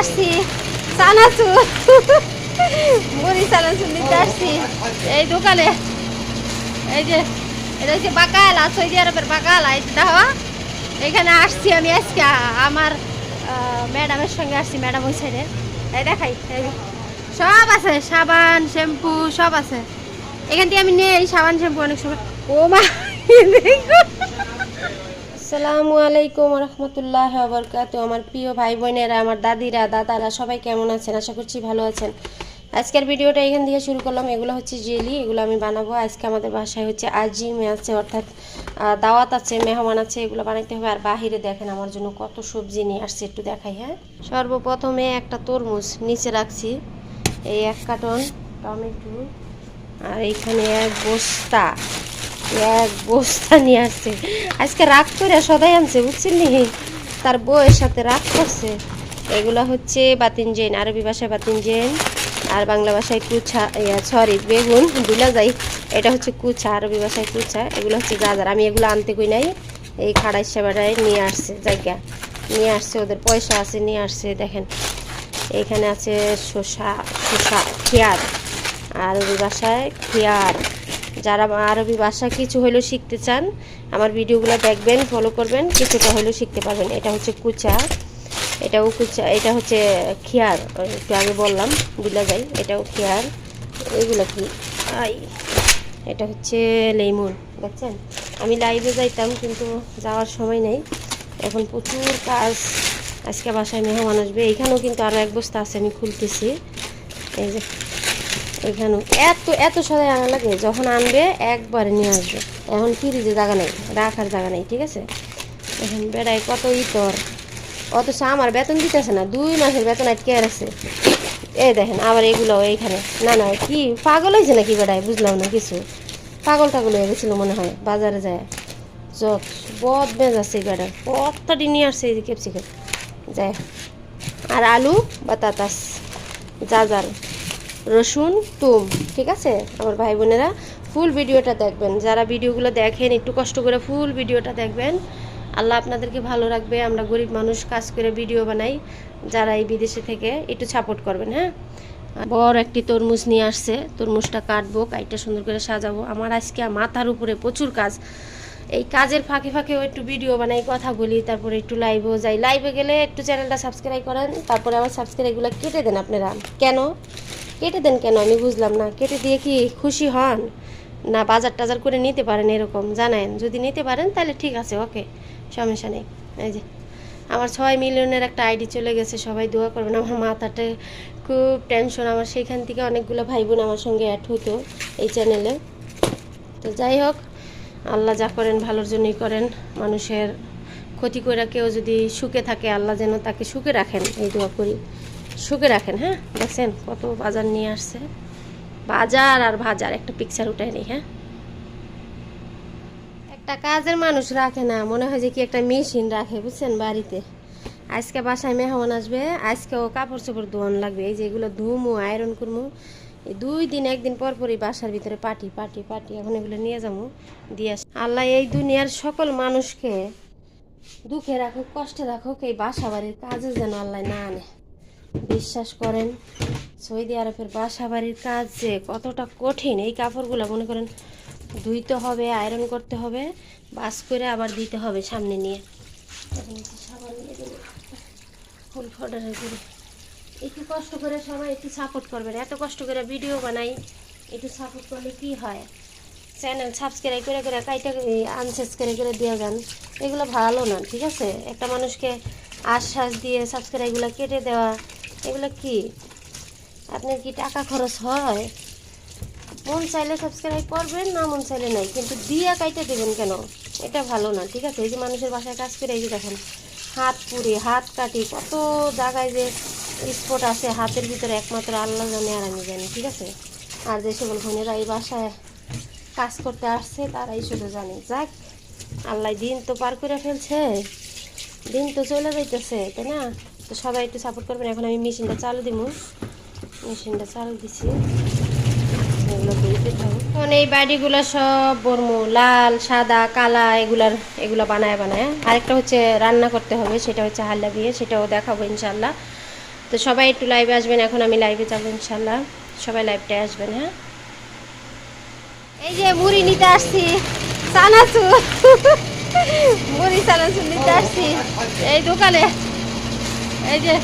আসছি। চানাচুর। মুড়ি চানাচুর নিতে আসছি। এই দোকানে। এই যে, এটা হচ্ছে বাকালা সৌদি আরবের বাকালা এটা এখানে আসছি আমি আজকে, আমার ম্যাডামের সঙ্গে আসছি, ম্যাডাম ওই সাইডে এই দেখাই সব আছে, সাবান, শ্যাম্পু, সব আছে। এখান থেকে আমি নেই, সাবান, শ্যাম্পু অনেক সময়। ও মা আসসালামু আলাইকুম রহমতুল্লাহ বরকাত আমার প্রিয় ভাই বোনেরা আমার দাদিরা দাদারা সবাই কেমন আছেন? আশা করছি ভালো আছেন। আজকের ভিডিওটা এখান থেকে শুরু করলাম। এগুলো হচ্ছে জেলি, এগুলো আমি বানাবো। আজকে আমাদের বাসায় হচ্ছে আজিম আছে, অর্থাৎ দাওয়াত আছে, মেহমান আছে, এগুলো বানাইতে হবে। আর বাহিরে দেখেন আমার জন্য কত সবজি নিয়ে আসছে, একটু দেখাই হ্যাঁ? সর্বপ্রথমে একটা তরমুজ নিচে রাখছি। এই এক কার্টন টমেটো, আর এইখানে এক বস্তা এক বস্তা নিয়ে আসছে। আজকে রাগ করে সদাই আনছে বুঝছেন নি? তার বউয়ের সাথে রাগ করছে। এগুলো হচ্ছে বাতিন জেন, আরবি ভাষায় বাতিন জেন, আর বাংলা ভাষায় কুচা সরি, বেগুন দুলা যাই। এটা হচ্ছে কুচা আরবি ভাষায় কুচা এগুলো হচ্ছে গাজার। আমি এগুলো আনতে কই নাই। এই খাড়াই সেবাটায় নিয়ে আসছে, জায়গা। নিয়ে আসছে, ওদের পয়সা আছে, নিয়ে আসছে, দেখেন। এখানে আছে শসা শসা, খেয়ার। আরবি ভাষায় খেয়ার। যারা আরবি ভাষা কিছু হলেও শিখতে চান, আমার ভিডিওগুলো দেখবেন ফলো করবেন, কিছুটা হলেও শিখতে পারবেন। এটা হচ্ছে কুচা, এটাও কুচা, এটা হচ্ছে খেয়ার, একটু আগে বললাম দিলা যাই, এটাও খেয়ার, এগুলো কি? আই, এটা হচ্ছে লেমন দেখছেন? আমি লাইভে যাইতাম, কিন্তু যাওয়ার সময় নেই। এখন প্রচুর কাজ, আজকে বাসায় মেহমান আসবে এইখানেও কিন্তু আরও এক বস্তা আছে, আমি খুলতেছি। এই যে এখানেও এত এত সদাই আনা লাগে যখন আনবে একবারে নিয়ে আসবে। এখন ফ্রিজে জায়গা নেই, রাখার জায়গা নেই, ঠিক আছে? এখন বেড়ায় কত ইতর অথচ আমার বেতন দিতেছে না, দুই মাসের বেতন আটকে আছে এই দেখেন, আবার এগুলো এইখানে। না না, কি পাগল হয়েছে নাকি বেড়ায়? বুঝলাম না কিছু। পাগল টাগল হয়ে গেছিল মনে হয়, বাজারে যায়। যত বদ বেজ আছে বেড়ার কতটি নিয়ে আসছে এই ক্যাপসিকাম। যায় আর আলু বা তাতাস, যা জাজার রসুন তুম, ঠিক আছে? আমার ভাই বোনেরা ফুল ভিডিওটা দেখবেন। যারা ভিডিওগুলো দেখেন, একটু কষ্ট করে ফুল ভিডিওটা দেখবেন, আল্লাহ আপনাদেরকে ভালো রাখবে। আমরা গরিব মানুষ, কাজ করে ভিডিও বানাই। যারা এই বিদেশে থেকে, একটু সাপোর্ট করবেন হ্যাঁ? বড় একটি তরমুজ নিয়ে আসছে। তরমুজটা কাটবো কাইটা সুন্দর করে সাজাবো। আমার আজকে মাথার উপরে প্রচুর কাজ। এই কাজের ফাঁকে ফাঁকেও একটু ভিডিও বানাই, কথা বলি, তারপরে একটু লাইভেও যাই। লাইভে গেলে একটু চ্যানেলটা সাবস্ক্রাইব করেন, তারপরে আবার সাবস্ক্রাইবগুলো কেটে দেন আপনারা। কেন? কেটে দেন কেন? আমি বুঝলাম না। কেটে দিয়ে কি খুশি হন? না বাজার টাজার করে নিতে পারেন এরকম, জানেন? যদি নিতে পারেন, তাহলে ঠিক আছে, ওকে, সমস্যা নেই। এই যে, আমার ছয় মিলিয়নের একটা আইডি চলে গেছে, সবাই দোয়া করবেন। আমার মাথাটা খুব টেনশন আমার সেখান থেকে অনেকগুলো ভাই বোন আমার সঙ্গে অ্যাড হতো এই চ্যানেলে তো যাই হোক, আল্লাহ যা করেন, ভালোর জন্যই করেন। মানুষের ক্ষতি করে কেউ যদি সুখে থাকে, আল্লাহ যেন তাকে সুখে রাখেন, এই দোয়া করি। সুখে রাখেন হ্যাঁ? দেখছেন কত বাজার নিয়ে আসছে। বাজার আর বাজার, একটা পিকচার উঠায় নেই হ্যাঁ? একটা কাজের মানুষ রাখে না, মনে হয় যে কি একটা মেশিন রাখে, বুঝছেন বাড়িতে। আজকে বাসায় মেহমান আসবে আজকে ও কাপড় চোপড় ধোয়ান লাগবে, এই যে এগুলো ধুমু আয়রন করব এই দুই দিন, একদিন পর পরই বাসার ভিতরে পাটি পাটি পাটি এখন এগুলো নিয়ে যাব দিয়ে আস- আল্লাহ এই দুনিয়ার সকল মানুষকে দুঃখে রাখুক, কষ্টে রাখুক, এই বাসা বাড়ির কাজে যেন আল্লাহ না আনে। বিশ্বাস করেন, সৌদি আরবের বাসা বাড়ির কাজ যে কতটা কঠিন, এই কাপড়গুলো মনে করেন ধুইতে হবে আয়রন করতে হবে, বাস করে আবার দিতে হবে সামনে নিয়ে। করে একটু কষ্ট করে সবাই একটু সাপোর্ট করবেন, এত কষ্ট করে ভিডিও বানাই, একটু সাপোর্ট করলে কি হয়? চ্যানেল সাবস্ক্রাইব করে করে কাইটা আনসাবস্ক্রাইব করে দিয়ে যান, এগুলো ভালো না, ঠিক আছে? একটা মানুষকে আশ্বাস দিয়ে সাবস্ক্রাইবগুলো কেটে দেওয়া এগুলো কি? আপনার কি টাকা খরচ হয়? মন চাইলে সাবস্ক্রাইব করবেন, না মন চাইলে নাই। কিন্তু দিয়া কাইতে দেবেন কেন? এটা ভালো না, ঠিক আছে? এই যে মানুষের বাসায় কাজ করে, এই যে দেখেন, হাত পুড়ি, হাত কাটি, কত জায়গায় যে স্পট আছে, হাতের ভিতরে একমাত্র আল্লাহ জানে আর আমি জানি, ঠিক আছে? আর যে সকল বোনেরা এই বাসায় কাজ করতে আসছে, তারাই শুধু জানে। যাক, আল্লাহ দিন তো পার করে ফেলছে, দিন তো চলে যাইতেছে, তাই না? তো সবাই একটু সাপোর্ট করবেন। এখন আমি মেশিনটা চালু দিব মেশিনটা চালু দিছি। এখন এই বাড়িগুলো সব বর্মু। লাল, সাদা, কালা, এগুলার, এগুলো বানায় বানায়। আরেকটা হচ্ছে রান্না করতে হবে, সেটা হচ্ছে হাল্লা দিয়ে, সেটাও দেখাবো ইনশাল্লাহ তো সবাই একটু লাইভে আসবেন, এখন আমি লাইভে যাব ইনশাল্লাহ সবাই লাইভটায় আসবেন হ্যাঁ? এই যে মুড়ি নিতে আসছি। চানাচুর। মুড়ি চানাচুর নিতে আসছি। এই দোকানে। এই যে,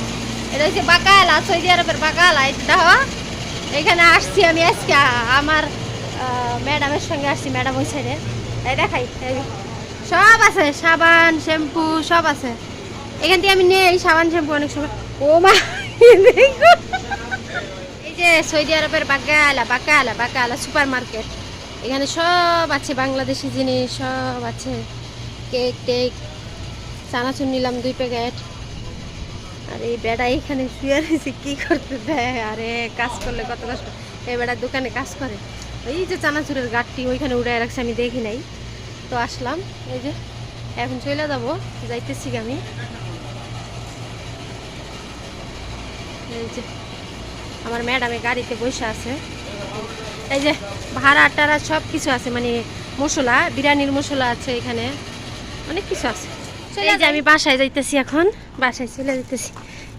এটা হচ্ছে বাকালা সৌদি আরবের বাকালা এটা হওয়া, এখানে আসছি আমি আজকে, আমার ম্যাডামের সঙ্গে আসছি, ম্যাডাম ওই সাইডে এই দেখাই সব আছে, সাবান, শ্যাম্পু, সব আছে। এখান থেকে আমি নেই সাবান, শ্যাম্পু অনেক সময় ও মা এই যে, সৌদি আরবের বাকালা বাকালা বাকালা সুপার মার্কেট এখানে সব আছে, বাংলাদেশি জিনিস, সব আছে। Cake, take. চানাচুর নিলাম দুই প্যাকেট। আর এই বেড়া এখানে শুয়ে রয়েছে, কি করতে দেয়? আরে কাজ করলে কত কষ্ট। এই বেড়ার দোকানে কাজ করে। ওই যে চানাচুরের গাঠটি ওইখানে উড়ে রাখছে, আমি দেখি নাই। তো আসলাম, এই যে, এখন চলে যাব, যাইতেছি আমি। এই যে, আমার ম্যাডামে গাড়িতে বসে আছে। এই যে, ভাড়া টাড়া সব কিছু আছে মানে মশলা, বিরিয়ানির মশলা আছে এখানে, অনেক কিছু আছে। এই যে আমি বাসায় যাইতেছি এখন। বাসায় চলে যাইতেছি।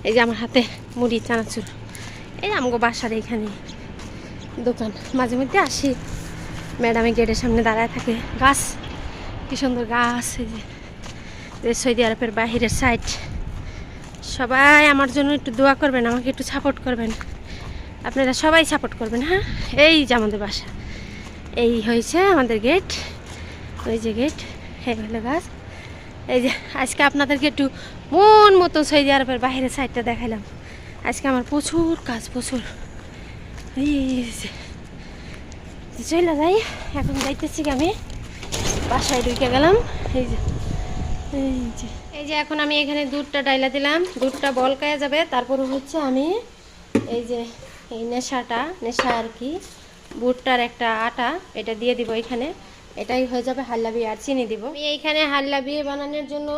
এই যে আমার হাতে মুড়ি চানাচুর। এই যে আমাকে বাসার এখানে দোকান। মাঝে মধ্যে আসি। ম্যাডামের গেটের সামনে দাঁড়ায় থাকে। গাছ কি সুন্দর গাছ এই যে। সৌদি আরবের বাহিরের সাইড সবাই আমার জন্য একটু দোয়া করবেন আমাকে একটু সাপোর্ট করবেন। আপনারা সবাই সাপোর্ট করবেন হ্যাঁ? এই যে আমাদের বাসা। এই হয়েছে আমাদের গেট ওই যে গেট হলো গাছ। এই যে, আজকে আপনাদেরকে একটু মন মতো সৌদি আরবের বাইরের সাইডটা দেখাইলাম। আজকে আমার প্রচুর কাজ, প্রচুর। চলে যাই, এখন যাইতেছি আমি? বাসায় ঢুকে গেলাম। এই যে এই যে। এই যে, এখন আমি এখানে দুধটা ডাইলা দিলাম। দুধটা বলকায় যাবে। তারপর হচ্ছে আমি এই যে, এই নেশাটা, নেশা আর কি, বুটটার একটা আটা, এটা দিয়ে দিব এখানে। এটাই হয়ে যাবে হাল্লাবি, আর চিনি দিব। আমি এইখানে হাল্লাবি বানানোর জন্য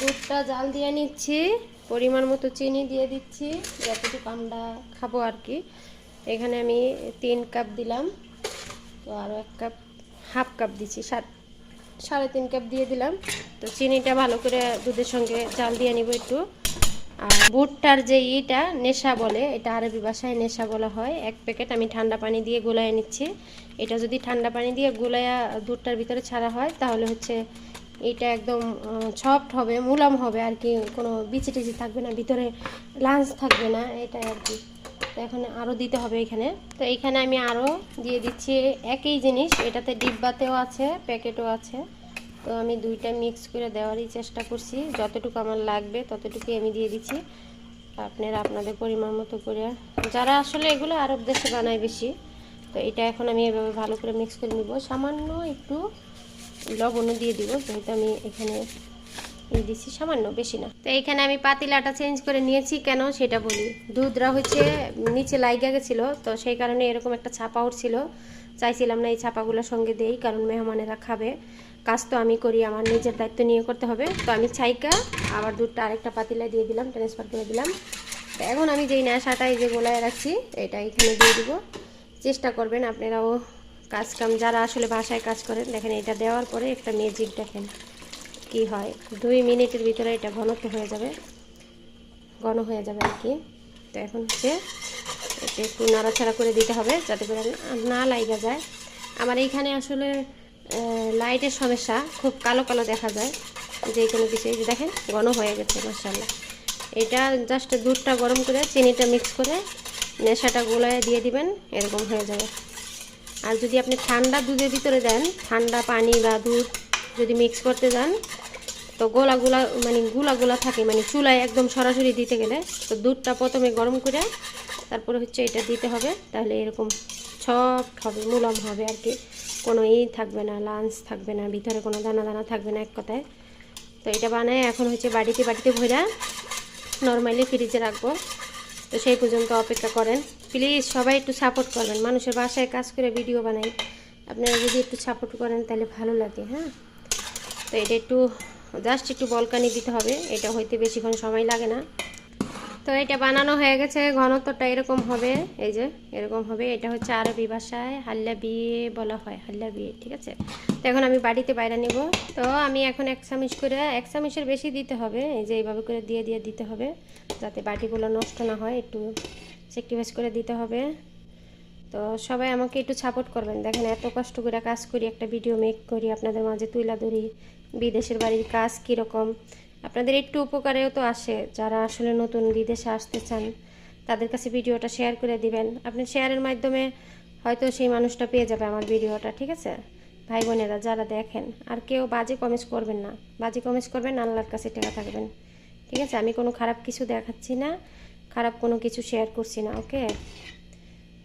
দুধটা জাল দিয়ে নিচ্ছি, পরিমাণ মতো চিনি দিয়ে দিচ্ছি যতটুকু আমরা খাব আর কি। এখানে আমি তিন কাপ দিলাম, তো আরও এক কাপ, হাফ কাপ দিচ্ছি, সাত, সাড়ে তিন কাপ দিয়ে দিলাম। তো চিনিটা ভালো করে দুধের সঙ্গে জাল দিয়ে নিব একটু। আর ভুট্টার যে ইটা, নেশা বলে, এটা আরবি ভাষায় নেশা বলা হয়। এক প্যাকেট আমি ঠান্ডা পানি দিয়ে গোলায় নিচ্ছি। এটা যদি ঠান্ডা পানি দিয়ে গোলায়া দুধটার ভিতরে ছাড়া হয়, তাহলে হচ্ছে এটা একদম সফট হবে, মুলাম হবে আর কি। কোনো বিচি টিচি থাকবে না, ভিতরে লাঞ্চ থাকবে না এটা আর কি। তো এখন আরও দিতে হবে এখানে। তো এখানে আমি আরও দিয়ে দিচ্ছি একই জিনিস। এটাতে ডিব্বাতেও আছে, প্যাকেটও আছে। তো আমি দুইটা মিক্স করে দেওয়ারই চেষ্টা করছি। যতটুকু আমার লাগবে ততটুকুই আমি দিয়ে দিচ্ছি। আপনারা আপনাদের পরিমাণ মতো করে। যারা আসলে এগুলো আরব দেশে বানায় বেশি, তো এটা এখন আমি এভাবে ভালো করে মিক্স করে নিব। সামান্য একটু লবণও দিয়ে দিব, যেহেতু আমি এখানে দিচ্ছি, সামান্য, বেশি না। তো এখানে আমি পাতিলাটা চেঞ্জ করে নিয়েছি, কেন সেটা বলি। দুধরা হচ্ছে নিচে লাইগা গেছিল, তো সেই কারণে এরকম একটা ছাপা উঠছিল। চাইছিলাম না এই ছাপাগুলো সঙ্গে দেই, কারণ মেহমানেরা খাবে। কাজ তো আমি করি, আমার নিজের দায়িত্ব নিয়ে করতে হবে। তো আমি ছাইকা আবার দুধটা আরেকটা পাতিলায় দিয়ে দিলাম ট্রান্সফার করে দিলাম। তো এখন আমি যেই নেশাটা এই যে গোলায় রাখছি, এটা এখানে দিয়ে দিব। চেষ্টা করবেন আপনারাও কাজ কাম, যারা আসলে ভাষায় কাজ করেন, দেখেন এটা দেওয়ার পরে একটা ম্যাজিক দেখেন কি হয়। দুই মিনিটের ভিতরে এটা ঘনত্ব হয়ে যাবে, ঘন হয়ে যাবে আর কি। তো এখন হচ্ছে একটু নাড়াচাড়া করে দিতে হবে, যাতে করে না লাইগা যায়। আমার এইখানে আসলে লাইটের সমস্যা, খুব কালো কালো দেখা যায় যে কোনো কিছু এই যে দেখেন, ঘন হয়ে গেছে মাসাল্লাহ এটা জাস্ট দুধটা গরম করে, চিনিটা মিক্স করে, নেশাটা গোলায় দিয়ে দিবেন, এরকম হয়ে যাবে। আর যদি আপনি ঠান্ডা দুধের ভিতরে দেন, ঠান্ডা পানি বা দুধ যদি মিক্স করতে যান, তো গোলা গোলা মানে গুলা গোলা থাকে মানে চুলায় একদম সরাসরি দিতে গেলে, তো দুধটা প্রথমে গরম করে, তারপরে হচ্ছে এটা দিতে হবে, তাহলে এরকম সফট হবে, মুলাম হবে আর কি। কোনো ই থাকবে না লাঞ্চ থাকবে না, ভিতরে কোনো দানা দানা থাকবে না এক কথায়। তো এটা বানায় এখন হচ্ছে বাড়িতে বাড়িতে ভরা নর্মালি ফ্রিজে রাখব। তো সেই পর্যন্ত অপেক্ষা করেন। প্লিজ সবাই একটু সাপোর্ট করবেন। মানুষের বাসায় কাজ করে ভিডিও বানাই। আপনারা যদি একটু সাপোর্ট করেন তাহলে ভালো লাগে হ্যাঁ? তো এটা একটু জাস্ট একটু বলকানি দিতে হবে। এটা হইতে বেশিক্ষণ সময় লাগে না। তো এটা বানানো হয়ে গেছে, ঘনত্বটা এরকম হবে, এই যে এরকম হবে, এটা হচ্ছে আরবি ভাষায় হাল্লা বিয়ে বলা হয় হাল্লা বিয়ে ঠিক আছে? তো এখন আমি বাড়িতে বাইরে নিব। তো আমি এখন এক চামচ করে এক চামচের বেশি দিতে হবে, এই যে এইভাবে করে দিয়ে দিয়ে দিতে হবে, যাতে বাটিগুলো নষ্ট না হয়, একটু সেক্টিভাইজ করে দিতে হবে। তো সবাই আমাকে একটু সাপোর্ট করবেন। দেখেন এত কষ্ট করে কাজ করি, একটা ভিডিও মেক করি, আপনাদের মাঝে তুলা ধরি, বিদেশের বাড়ির কাজ কীরকম আপনাদের একটু উপকারেও তো আসে। যারা আসলে নতুন বিদেশে আসতে চান, তাদের কাছে ভিডিওটা শেয়ার করে দিবেন। আপনি শেয়ারের মাধ্যমে হয়তো সেই মানুষটা পেয়ে যাবে আমার ভিডিওটা, ঠিক আছে? ভাই বোনেরা, যারা দেখেন, আর কেউ বাজে কমেন্টস করবেন না। বাজে কমেন্টস করবেন, আল্লাহর কাছে টেকা থাকবেন। ঠিক আছে? আমি কোনো খারাপ কিছু দেখাচ্ছি না, খারাপ কোনো কিছু শেয়ার করছি না ওকে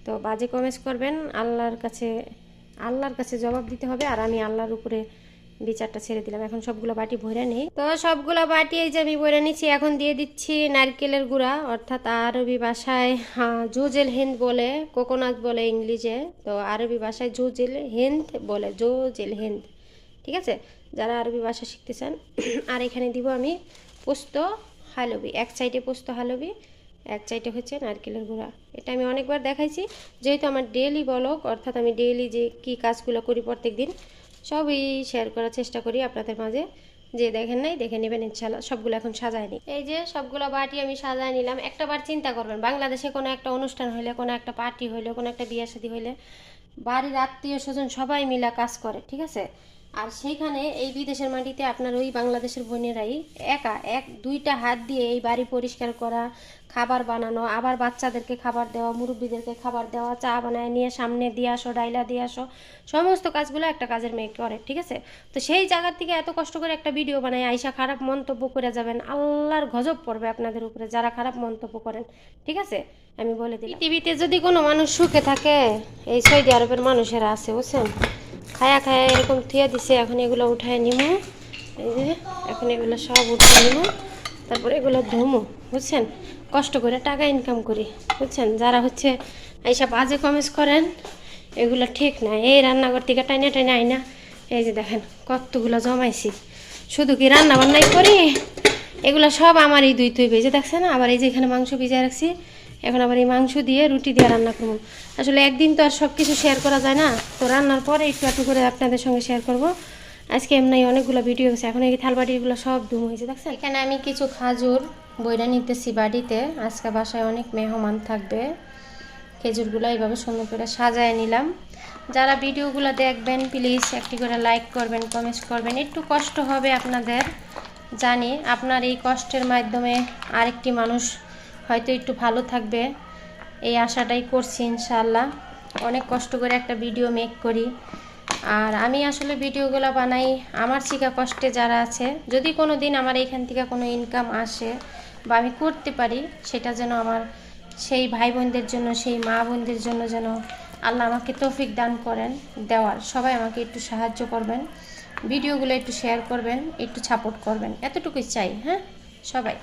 তো বাজে কমেন্টস করবেন, আল্লাহর কাছে আল্লাহর কাছে জবাব দিতে হবে, আর আমি আল্লাহর উপরে বিচারটা ছেড়ে দিলাম। এখন সবগুলো বাটি ভরে নেই। তো সবগুলো বাটি এই যে আমি ভরে নিচ্ছি এখন দিয়ে দিচ্ছি নারকেলের গুঁড়া, অর্থাৎ আরবি ভাষায় জুজেল হিন্দ বলে, কোকোনাট বলে ইংলিশে। তো আরবি ভাষায় জুজেল হিন্দ বলে, জোজেল হিন্দ। ঠিক আছে? যারা আরবি ভাষা শিখতে চান, আর এখানে দিব আমি পোস্ত, হালবি। এক সাইডে পোস্ত, হালবি, এক সাইডে হচ্ছে নারকেলের গুঁড়া। এটা আমি অনেকবার দেখাইছি। যেহেতু আমার ডেইলি বলক, অর্থাৎ আমি ডেইলি যে কি কাজগুলো করি প্রত্যেক দিন সবই শেয়ার করার চেষ্টা করি আপনাদের মাঝে। যে দেখেন নাই, দেখে নেবেন ইনশাল্লাহ সবগুলো এখন সাজায় নিই। এই যে সবগুলো বাটি আমি সাজায় নিলাম। একটা বার চিন্তা করবেন, বাংলাদেশে কোনো একটা অনুষ্ঠান হইলে, কোনো একটা পার্টি হইলে, কোনো একটা বিয়ে শাদী হইলে, বাড়ির আত্মীয় স্বজন সবাই মিলা কাজ করে, ঠিক আছে? আর সেইখানে এই বিদেশের মাটিতে আপনার ওই বাংলাদেশের বোনেরাই একা এক, দুইটা হাত দিয়ে এই বাড়ি পরিষ্কার করা খাবার বানানো, আবার বাচ্চাদেরকে খাবার দেওয়া, মুরব্বীদেরকে খাবার দেওয়া, চা বানায়, নিয়ে সামনে দিয়ে আসো, ডাইলা দিয়ে আসো, সমস্ত কাজগুলো একটা কাজের মেয়ে করে, ঠিক আছে? তো সেই জায়গার থেকে এত কষ্ট করে একটা ভিডিও বানায়, আইসা খারাপ মন্তব্য করে যাবেন, আল্লাহর গজব পড়বে আপনাদের উপরে, যারা খারাপ মন্তব্য করেন, ঠিক আছে? আমি বলে দিই পৃথিবীতে যদি কোনো মানুষ সুখে থাকে, এই সৌদি আরবের মানুষেরা আছে, বুঝছেন? খায়া খায়া এরকম থুয়ে দিছে, এখন এগুলো উঠায় নিমু, এই যে, এখন এগুলো সব উঠায় নিমু। তারপর এগুলো ধুমু, বুঝছেন? কষ্ট করে টাকা ইনকাম করি, বুঝছেন? যারা হচ্ছে এইসব আজে কমেন্টস করেন, এগুলো ঠিক না। এই রান্নাঘর থেকে টাইনা টাইনা আইনা। এই যে দেখেন, কতগুলো জমাইছি। শুধু কি রান্না বান্নাই করি? এগুলো সব আমার এই দুই তুই ভেজে দেখছেন আবার এই যে এখানে মাংস ভিজে রাখছি, এখন আবার এই মাংস দিয়ে রুটি দিয়ে রান্না করব। আসলে একদিন তো আর সব কিছু শেয়ার করা যায় না। তো রান্নার পরে একটু একটু করে আপনাদের সঙ্গে শেয়ার করব। আজকে এমনি অনেকগুলো ভিডিও গেছে এখন এই থালবাটিগুলো সব ধুম হয়েছে, দেখছেন? এখানে আমি কিছু খাজুর বইরা নিতেছি বাড়িতে। আজকে বাসায় অনেক মেহমান থাকবে। খেজুরগুলো এইভাবে সুন্দর করে সাজায় নিলাম। যারা ভিডিওগুলো দেখবেন প্লিজ একটি করে লাইক করবেন কমেন্ট করবেন। একটু কষ্ট হবে আপনাদের, জানি। আপনার এই কষ্টের মাধ্যমে আরেকটি মানুষ হয়তো একটু ভালো থাকবে। এই আশাটাই করছি ইনশাল্লাহ অনেক কষ্ট করে একটা ভিডিও মেক করি। আর আমি আসলে ভিডিওগুলো বানাই আমার শিখা কষ্টে যারা আছে। যদি কোনো দিন আমার এইখান থেকে কোনো ইনকাম আসে বা আমি করতে পারি, সেটা যেন আমার সেই ভাই বোনদের জন্য, সেই মা বোনদের জন্য যেন আল্লাহ আমাকে তৌফিক দান করেন, দেওয়ার। সবাই আমাকে একটু সাহায্য করবেন, ভিডিওগুলো একটু শেয়ার করবেন, একটু সাপোর্ট করবেন। এতটুকুই চাই হ্যাঁ? সবাই।